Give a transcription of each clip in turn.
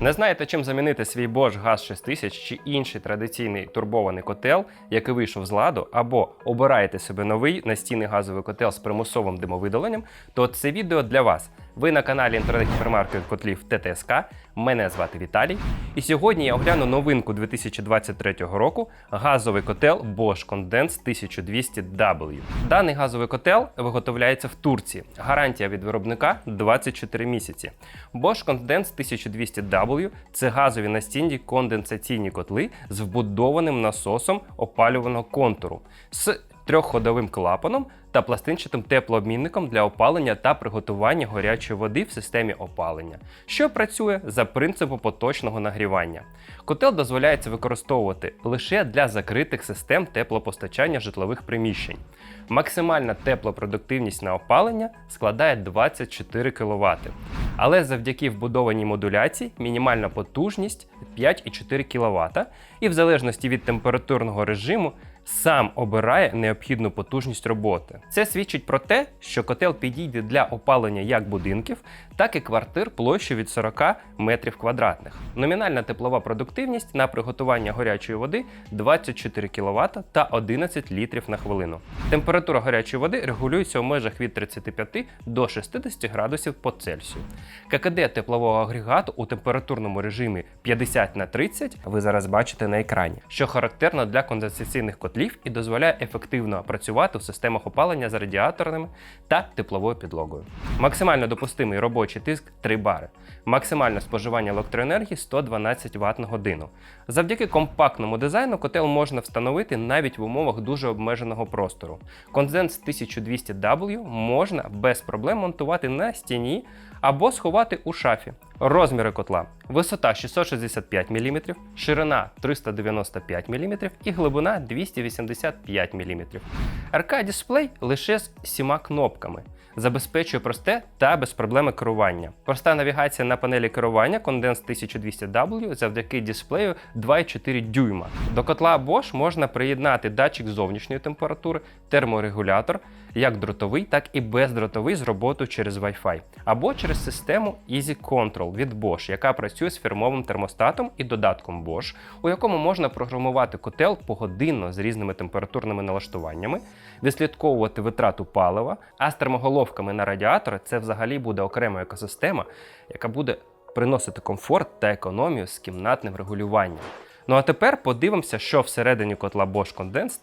Не знаєте, чим замінити свій Bosch Gaz 6000 чи інший традиційний турбований котел, який вийшов з ладу, або обираєте собі новий настійний газовий котел з примусовим димовидаленням, то це відео для вас. Ви на каналі інтернет-гіпермаркет котлів ТТСК. Мене звати Віталій. І сьогодні я огляну новинку 2023 року газовий котел Bosch Condense 1200W. Даний газовий котел виготовляється в Турції. Гарантія від виробника 24 місяці. Bosch Condense 1200W це газові настінні конденсаційні котли з вбудованим насосом опалюваного контуру з трьохходовим клапаном та пластинчатим теплообмінником для опалення та приготування гарячої води в системі опалення, що працює за принципом поточного нагрівання. Котел дозволяється використовувати лише для закритих систем теплопостачання житлових приміщень. Максимальна теплопродуктивність на опалення складає 24 кВт. Але завдяки вбудованій модуляції мінімальна потужність 5,4 кВт, і в залежності від температурного режиму сам обирає необхідну потужність роботи. Це свідчить про те, що котел підійде для опалення як будинків, так і квартир площею від 40 метрів квадратних. Номінальна теплова продуктивність на приготування гарячої води 24 кВт та 11 літрів на хвилину. Температура гарячої води регулюється у межах від 35 до 60 градусів по Цельсію. ККД теплового агрегату у температурному режимі 50 на 30 ви зараз бачите на екрані, що характерно для конденсаційних котлів і дозволяє ефективно працювати в системах опалення з радіаторними та тепловою підлогою. Максимально допустимий робочий тиск 3 бари, максимальне споживання електроенергії 112 Вт на годину. Завдяки компактному дизайну котел можна встановити навіть в умовах дуже обмеженого простору. Конденс 1200W можна без проблем монтувати на стіні або сховати у шафі. Розміри котла: висота 665 мм, ширина 395 мм і глибина 285 мм. РК-дисплей лише з сіма кнопками. Забезпечує просте та безпроблемне керування. Проста навігація на панелі керування Condense 1200W завдяки дисплею 2,4 дюйма. До котла Bosch можна приєднати датчик зовнішньої температури, терморегулятор, як дротовий, так і бездротовий з роботою через Wi-Fi, або через систему Easy Control від Bosch, яка працює з фірмовим термостатом і додатком Bosch, у якому можна програмувати котел погодинно з різними температурними налаштуваннями, відслідковувати витрату палива, а з термоголовками на радіатори це взагалі буде окрема екосистема, яка буде приносити комфорт та економію з кімнатним регулюванням. Ну а тепер подивимося, що всередині котла Bosch Condense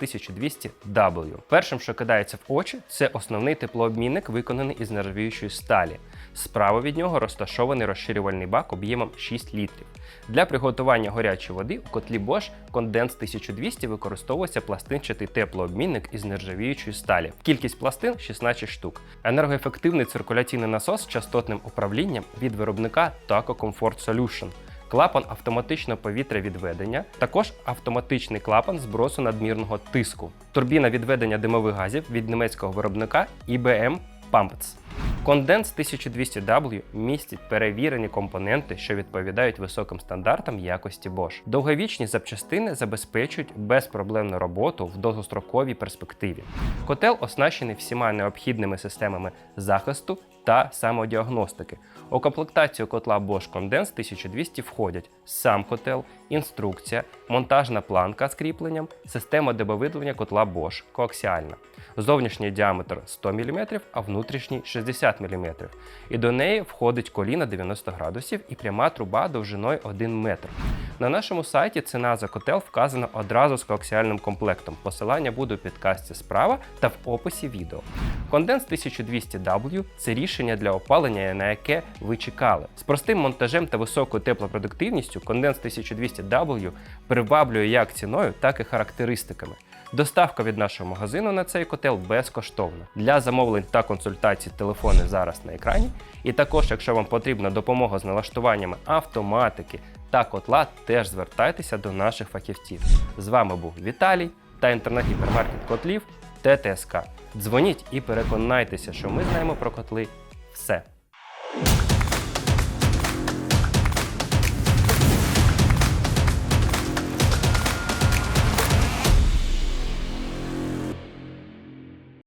1200W. Першим, що кидається в очі, це основний теплообмінник, виконаний із нержавіючої сталі. Справа від нього розташований розширювальний бак об'ємом 6 літрів. Для приготування гарячої води у котлі Bosch Condense 1200 використовується пластинчатий теплообмінник із нержавіючої сталі. Кількість пластин 16 штук. Енергоефективний циркуляційний насос з частотним управлінням від виробника Taco Comfort Solution. Клапан автоматичного повітря-відведення, також автоматичний клапан збросу надмірного тиску, турбіна відведення димових газів від німецького виробника IBM Pumps. Конденс 1200W містить перевірені компоненти, що відповідають високим стандартам якості Bosch. Довговічні запчастини забезпечують безпроблемну роботу в довгостроковій перспективі. Котел оснащений всіма необхідними системами захисту та самодіагностики. У комплектацію котла Bosch Condense 1200 входять сам котел, інструкція, монтажна планка з кріпленням, система дебовидлення котла Bosch коаксіальна. Зовнішній діаметр 100 мм, а внутрішній 60 мм. І до неї входить коліна 90 градусів і пряма труба довжиною 1 метр. На нашому сайті ціна за котел вказана одразу з коаксіальним комплектом. Посилання буде у підкасті справа та в описі відео. Конденс 1200W це рішення для опалення, на яке ви чекали. З простим монтажем та високою теплопродуктивністю Конденс 1200W приваблює як ціною, так і характеристиками. Доставка від нашого магазину на цей котел безкоштовна. Для замовлень та консультацій телефони зараз на екрані. І також, якщо вам потрібна допомога з налаштуваннями автоматики та котла, теж звертайтеся до наших фахівців. З вами був Віталій та інтернет-гіпермаркет котлів ТТСК. Дзвоніть і переконайтеся, що ми знаємо про котли все.